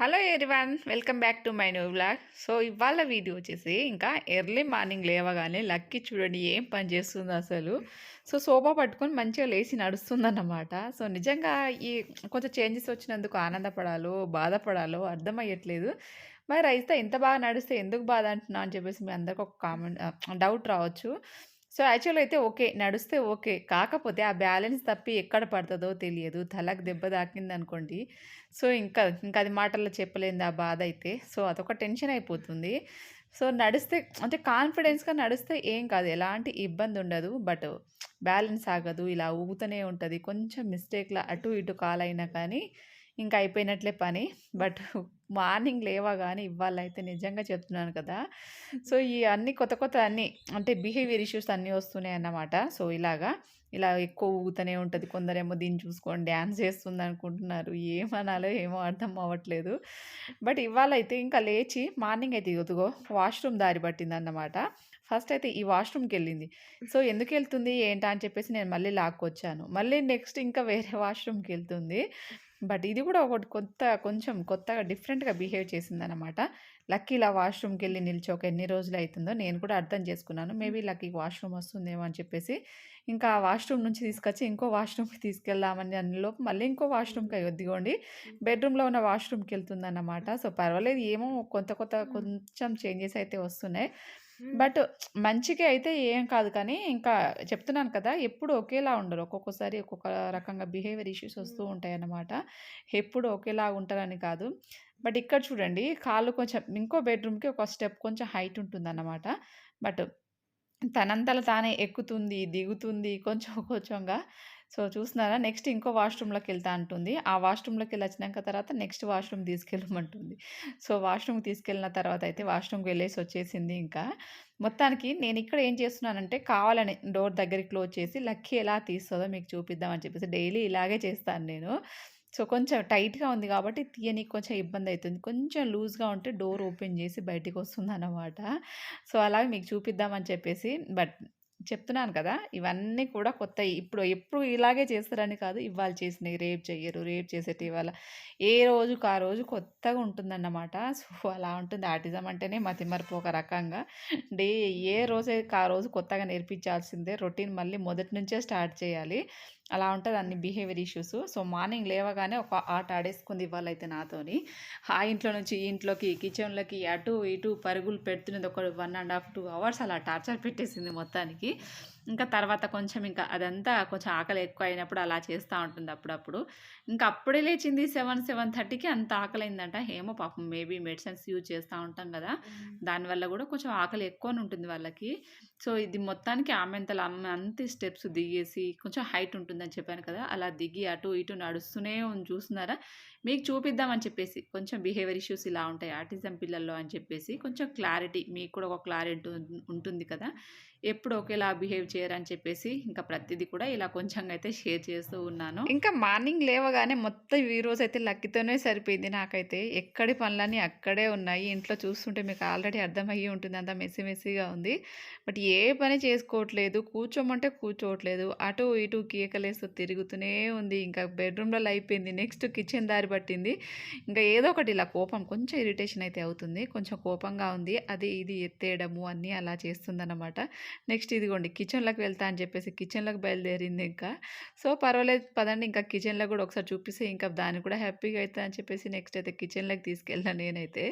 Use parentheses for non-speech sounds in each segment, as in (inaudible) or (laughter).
Hello everyone welcome back to my new blog so ఇవాళ video వచ్చేసి ఇంకా early morning లేవగానే లక్కీ చూడండి ఏం పని చేస్తుంది అసలు. సో సోఫా పట్టుకొని మంచిగా లేచి నడుస్తుందన్నమాట. సో నిజంగా ఈ కొంచెం చేంజెస్ వచ్చినందుకు ఆనందపడాలో బాధపడాలో అర్థమయ్యట్లేదు. మరి అయితే ఇంత బాగా నడిస్తే ఎందుకు బాధ అంటున్నా అని చెప్పేసి మీ అందరికి ఒక కామెంట్ డౌట్ రావచ్చు. సో యాక్చువల్ అయితే ఓకే. నడిస్తే ఓకే. కాకపోతే ఆ బ్యాలెన్స్ తప్పి ఎక్కడ పడుతుందో తెలియదు. తలకు దెబ్బ తాకింది అనుకోండి సో ఇంకా ఇంకా అది మాటల్లో చెప్పలేని ఆ బాధ అయితే. సో అదొక టెన్షన్ అయిపోతుంది. సో నడిస్తే అంటే కాన్ఫిడెన్స్గా నడిస్తే ఏం కాదు. ఎలాంటి ఇబ్బంది ఉండదు. బట్ బ్యాలెన్స్ ఆగదు. ఇలా ఊగుతూనే ఉంటుంది. కొంచెం మిస్టేక్లా అటు ఇటు కాల్ అయినా కానీ ఇంకా అయిపోయినట్లే పని. బట్ మార్నింగ్ లేవగానే ఇవ్వాలైతే నిజంగా చెప్తున్నాను కదా. సో ఈ అన్ని కొత్త కొత్త అన్ని అంటే బిహేవియర్ ఇష్యూస్ అన్నీ వస్తున్నాయి అన్నమాట. సో ఇలాగా ఇలా ఎక్కువ ఊగుతూనే ఉంటుంది. కొందరేమో దీన్ని చూసుకొని డ్యాన్స్ చేస్తుంది అనుకుంటున్నారు. ఏమనాలో ఏమో అర్థం అవ్వట్లేదు. బట్ ఇవాళ అయితే ఇంకా లేచి మార్నింగ్ అయితే ఇదిగో వాష్రూమ్ దారి పట్టింది అన్నమాట ఫస్ట్ అయితే ఈ వాష్రూమ్కి వెళ్ళింది. సో ఎందుకు వెళ్తుంది? ఏంటా అని చెప్పేసి నేను మళ్ళీ లాక్కొచ్చాను. మళ్ళీ నెక్స్ట్ ఇంకా వేరే (laughs) వాష్రూమ్కి వెళ్తుంది. బట్ ఇది కూడా ఒకటి కొత్త కొంచెం కొత్తగా డిఫరెంట్గా బిహేవ్ చేసిందనమాట లక్కీ ఇలా వాష్రూమ్కి వెళ్ళి నిల్చోక ఎన్ని రోజులు అవుతుందో నేను కూడా అర్థం చేసుకున్నాను. మేబీ లక్కీ వాష్రూమ్ వస్తుందేమో అని చెప్పేసి ఇంకా ఆ వాష్రూమ్ నుంచి తీసుకొచ్చి ఇంకో వాష్రూమ్కి తీసుకెళ్దామని అందులోపు మళ్ళీ ఇంకో వాష్రూమ్కి వద్దిగోండి బెడ్రూమ్లో ఉన్న వాష్రూమ్కి వెళ్తుందన్నమాట. సో పర్వాలేదు ఏమో కొత్త కొత్త కొంచెం చేంజెస్ అయితే వస్తున్నాయి. బట్ మంచిగా అయితే ఏం కాదు కానీ ఇంకా చెప్తున్నాను కదా ఎప్పుడు ఒకేలా ఉండరు. ఒక్కొక్కసారి ఒక్కొక్క రకంగా బిహేవియర్ ఇష్యూస్ వస్తూ ఉంటాయి అన్నమాట ఎప్పుడు ఒకేలా ఉంటారని కాదు. బట్ ఇక్కడ చూడండి కాళ్ళు కొంచెం ఇంకో బెడ్రూమ్కి ఒక స్టెప్ కొంచెం హైట్ ఉంటుందన్నమాట. బట్ తనంతల తానే ఎక్కుతుంది దిగుతుంది కొంచెం (laughs) కొంచెంగా. సో చూస్తున్నారా? నెక్స్ట్ ఇంకో వాష్రూమ్లోకి వెళ్తా అంటుంది. ఆ వాష్రూమ్లోకి వెళ్ళి వచ్చినాక తర్వాత నెక్స్ట్ వాష్రూమ్ తీసుకెళ్ళమంటుంది. సో వాష్రూమ్కి తీసుకెళ్ళిన తర్వాత అయితే వాష్రూమ్కి వెళ్ళేసి వచ్చేసింది ఇంకా. మొత్తానికి నేను ఇక్కడ ఏం చేస్తున్నానంటే కావాలని డోర్ దగ్గరికి క్లోజ్ చేసి లక్కీ ఎలా తీస్తుందో మీకు చూపిద్దామని చెప్పేసి డైలీ ఇలాగే చేస్తాను నేను. సో కొంచెం టైట్‌గా ఉంది కాబట్టి తీయనీకి కొంచెం ఇబ్బంది అవుతుంది కొంచెం లూజ్‌గా ఉంటే డోర్ ఓపెన్ చేసి బయటికి వస్తుందన్నమాట. సో, అలాగే మీకు చూపిద్దామని చెప్పేసి బట్ చెప్తున్నాను కదా! ఇవన్నీ కూడా కొత్త ఇప్పుడు ఎప్పుడు ఇలాగే చేస్తారని కాదు. ఇవాళ చేసినవి రేపు చెయ్యరు. రేపు చేసేటివి ఇవాళ ఏ రోజు ఆ రోజు కొత్తగా ఉంటుందన్నమాట. సో, అలా ఉంటుంది. ఆటిజం అంటేనే మతిమరపు ఒక రకంగా. డే ఏ రోజైతే ఆ రోజు కొత్తగా నేర్పించాల్సిందే. రొటీన్ మళ్ళీ మొదటి నుంచే స్టార్ట్ చేయాలి. అలా ఉంటుంది అన్ని బిహేవియర్ ఇష్యూస్. సో మార్నింగ్ లేవగానే ఒక ఆట ఆడేసుకుంది ఇవ్వాలైతే నాతోని. ఆ ఇంట్లో నుంచి ఈ ఇంట్లోకి కిచెన్లోకి అటు ఇటు పరుగులు పెడుతున్నది ఒక one and half two hours అలా టార్చర్ పెట్టేసింది మొత్తానికి. ఇంకా తర్వాత కొంచెం ఇంకా అదంతా కొంచెం ఆకలి ఎక్కువ అయినప్పుడు అలా చేస్తూ ఉంటుంది అప్పుడప్పుడు. ఇంకా అప్పుడే లేచింది సెవెన్ సెవెన్ థర్టీకి అంత ఆకలి అయిందంట ఏమో పాపం మేబీ మెడిసిన్స్ యూజ్ చేస్తూ ఉంటాం కదా. దానివల్ల కూడా కొంచెం ఆకలి ఎక్కువ ఉంటుంది వాళ్ళకి. సో ఇది మొత్తానికి ఆమెంతలు అమ్మ అంత స్టెప్స్ దిగేసి కొంచెం హైట్ ఉంటుందని చెప్పాను కదా. అలా దిగి అటు ఇటు నడుస్తూనే చూస్తున్నారా? మీకు చూపిద్దామని చెప్పేసి కొంచెం బిహేవియర్ ఇష్యూస్ ఇలా ఉంటాయి ఆర్టిజం పిల్లల్లో అని చెప్పేసి కొంచెం క్లారిటీ మీకు కూడా ఒక క్లారిటీ ఉంటుంది కదా. ఎప్పుడు ఒకేలా బిహేవ్ చేయరని చెప్పేసి ఇంకా ప్రతిదీ కూడా ఇలా కొంచెం అయితే షేర్ చేస్తూ ఉన్నాను. ఇంకా మార్నింగ్ లేవగానే మొత్తం ఈ రోజు అయితే లక్కీతోనే సరిపోయింది నాకైతే. ఎక్కడి పనులన్నీ అక్కడే ఉన్నాయి. ఇంట్లో చూస్తుంటే మీకు ఆల్రెడీ అర్థమయ్యి ఉంటుంది. అంత మెస్సీ ఉంది. బట్ ఏ పని చేసుకోవట్లేదు. కూర్చోమంటే కూర్చోవట్లేదు. అటు ఇటు కీకలేస్తూ తిరుగుతూనే ఉంది. ఇంకా బెడ్రూమ్లో అయిపోయింది. నెక్స్ట్ కిచెన్ దారి పట్టింది. ఇంకా ఏదో ఒకటి ఇలా కోపం కొంచెం ఇరిటేషన్ అయితే అవుతుంది. కొంచెం కోపంగా ఉంది. అది ఇది ఎత్తేయడము అన్నీ అలా చేస్తుందన్నమాట. నెక్స్ట్ ఇదిగోండి కిచెన్లోకి వెళ్తా అని చెప్పేసి కిచెన్లోకి బయలుదేరింది ఇంకా. సో పర్వాలేదు పదండి ఇంకా కిచెన్లో కూడా ఒకసారి చూపిస్తే ఇంకా దాన్ని కూడా హ్యాపీగా అవుతా అని చెప్పేసి నెక్స్ట్ అయితే కిచెన్లోకి తీసుకెళ్ళాను నేనైతే.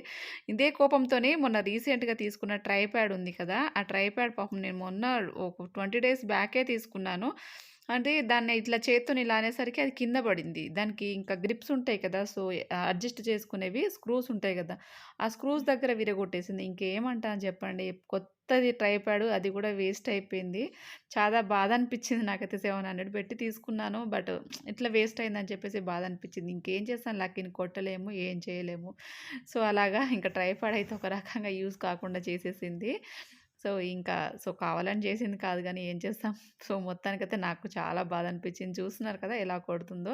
ఇదే కోపంతోనే మొన్న రీసెంట్గా తీసుకున్న ట్రైప్యాడ్ ఉంది కదా ఆ ట్రైప్యాడ్ పాపం నేను మొన్న ఒక ట్వంటీ డేస్ బ్యాకే తీసుకున్నాను. అంటే దాన్ని ఇట్లా చేత్తోని ఇలా అనేసరికి అది కింద పడింది. దానికి ఇంకా గ్రిప్స్ ఉంటాయి కదా! సో, అడ్జస్ట్ చేసుకునేవి స్క్రూస్ ఉంటాయి కదా! ఆ స్క్రూస్ దగ్గర విరగొట్టేసింది. ఇంకేమంటా అని చెప్పండి. కొత్తది ట్రైపాడ్ అది కూడా వేస్ట్ అయిపోయింది. చాలా బాధ అనిపించింది నాకైతే హండ్రెడ్ పెట్టి తీసుకున్నాను. బట్ ఇట్లా వేస్ట్ అయిందని చెప్పేసి బాధ అనిపించింది. ఇంకేం చేస్తాను లక్కీని కొట్టలేము, ఏం చేయలేము. సో, అలాగా ఇంకా ట్రైపాడ్ అయితే ఒక రకంగా యూస్ కాకుండా చేసేసింది. సో, ఇంకా సో, కావాలని చేసింది కాదు కానీ ఏం చేస్తాం. (laughs) సో, మొత్తానికైతే నాకు చాలా బాధ అనిపించింది. చూస్తున్నారు కదా ఎలా కొడుతుందో.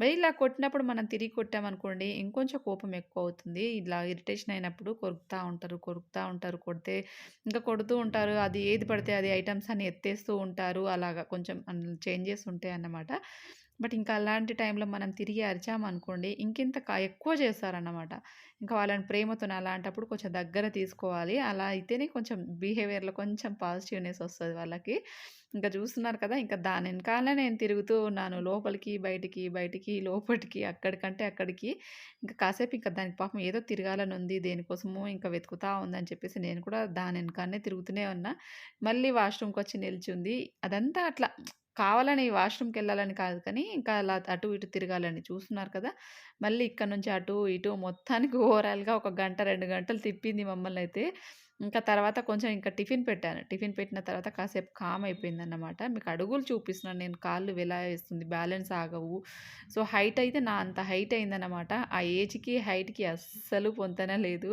మరి ఇలా కొట్టినప్పుడు మనం తిరిగి కొట్టామనుకోండి ఇంకొంచెం కోపం ఎక్కువ అవుతుంది. ఇలా ఇరిటేషన్ అయినప్పుడు కొరుకుతూ ఉంటారు, కొరుకుతూ ఉంటారు. కొడితే ఇంకా కొడుతూ ఉంటారు. అది ఏది పడితే అది ఐటమ్స్ అని ఎత్తేస్తూ ఉంటారు. అలాగా కొంచెం చేంజెస్ ఉంటాయి అన్నమాట బట్ ఇంకా అలాంటి టైంలో మనం తిరిగి అరిచామనుకోండి ఇంకింత ఎక్కువ చేస్తారన్నమాట. ఇంకా వాళ్ళని ప్రేమతో అలాంటప్పుడు కొంచెం దగ్గర తీసుకోవాలి. అలా అయితేనే కొంచెం బిహేవియర్‌లో కొంచెం పాజిటివ్‌నెస్ వస్తుంది వాళ్ళకి. ఇంకా చూస్తున్నారు కదా! ఇంకా దాని వెనకాలనే నేను తిరుగుతూ ఉన్నాను. లోపలికి, బయటికి, బయటికి, లోపటికి, అక్కడికంటే అక్కడికి. ఇంకా కాసేపు ఇంకా దానికి పాపం ఏదో తిరగాలని ఉంది. దేనికోసమో ఇంకా వెతుకుతా ఉందని చెప్పేసి నేను కూడా దాని వెనకాలనే తిరుగుతూనే ఉన్నా. మళ్ళీ వాష్రూమ్కి వచ్చి నిల్చుంది. అదంతా అట్లా కావాలని వాష్రూమ్కి వెళ్ళాలని కాదు కానీ, ఇంకా అలా అటు ఇటు తిరగాలని. చూస్తున్నారు కదా! మళ్ళీ ఇక్కడ నుంచి అటు, ఇటు మొత్తానికి ఓవరాల్‌గా ఒక గంట, రెండు గంటలు తిప్పింది మమ్మల్ని అయితే ఇంకా తర్వాత కొంచెం ఇంకా టిఫిన్ పెట్టాను. టిఫిన్ పెట్టిన తర్వాత కాసేపు కామ్ అయిపోయిందన్నమాట. మీకు అడుగులు చూపిస్తున్నాను నేను కాళ్ళు ఎలా ఏస్తుంది, బ్యాలెన్స్ ఆగవు. సో, హైట్ అయితే నా అంత హైట్ అయిందన్నమాట. ఆ ఏజ్‌కి, హైట్‌కి అస్సలు పొంతన లేదు.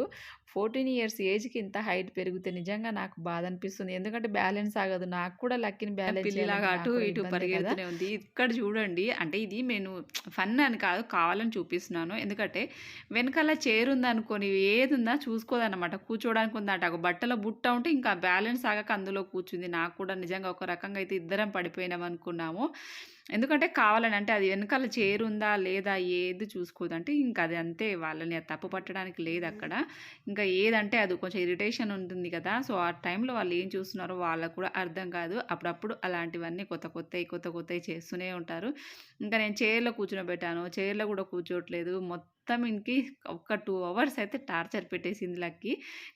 14 ఇయర్స్ ఏజ్‌కి ఇంత హైట్ పెరిగితే నిజంగా నాకు బాధ అనిపిస్తుంది. ఎందుకంటే బ్యాలెన్స్ ఆగదు. నాకు కూడా లక్కీని బ్యాలెన్స్ అటు ఇటు! పరిగెడుతూనే ఉంది. ఇక్కడ చూడండి అంటే ఇది నేను ఫన్ అని కాదు కావాలని చూపిస్తున్నాను. ఎందుకంటే వెనకాల చైర్ ఉందనుకోని ఏదుందా చూసుకోదన్నమాట. కూర్చోవడానికి ఉందట. ఒక బట్టల బుట్ట ఉంటే ఇంకా బ్యాలెన్స్ ఆగక అందులో కూర్చుంది. నాకు కూడా నిజంగా ఒక రకంగా అయితే ఇద్దరం పడిపోయినాం అనుకున్నాము. ఎందుకంటే కావాలని అంటే అది వెనకాల చైర్ ఉందా లేదా ఏది చూసుకోదు. అంటే ఇంకా అది అంతే వాళ్ళని అది తప్పు పట్టడానికి లేదక్కడ. ఇంకా ఏదంటే అది కొంచెం ఇరిటేషన్ ఉంటుంది కదా! సో, ఆ టైంలో వాళ్ళు ఏం చూస్తున్నారో వాళ్ళకి కూడా అర్థం కాదు. అప్పుడప్పుడు అలాంటివన్నీ కొత్త కొత్తయి, కొత్త కొత్తయి చేస్తూనే ఉంటారు. ఇంకా నేను చైర్‌లో కూర్చోబెట్టాను. చైర్‌లో కూడా కూర్చోట్లేదు. మొత్తం మొత్తం ఇంకి ఒక టూ అవర్స్ అయితే టార్చర్ పెట్టేసింది లక్కి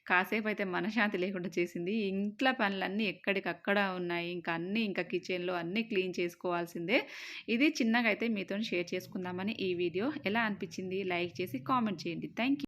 కాసేపు అయితే మనశ్శాంతి లేకుండా చేసింది. ఇంట్లో పనులన్నీ ఎక్కడికక్కడ ఉన్నాయి. ఇంకా అన్నీ ఇంకా కిచెన్‌లో అన్నీ క్లీన్ చేసుకోవాల్సిందే. ఇది చిన్నగా అయితే మీతో షేర్ చేసుకుందామని ఈ వీడియో. ఎలా అనిపించింది? లైక్ చేసి కామెంట్ చేయండి. Thank you.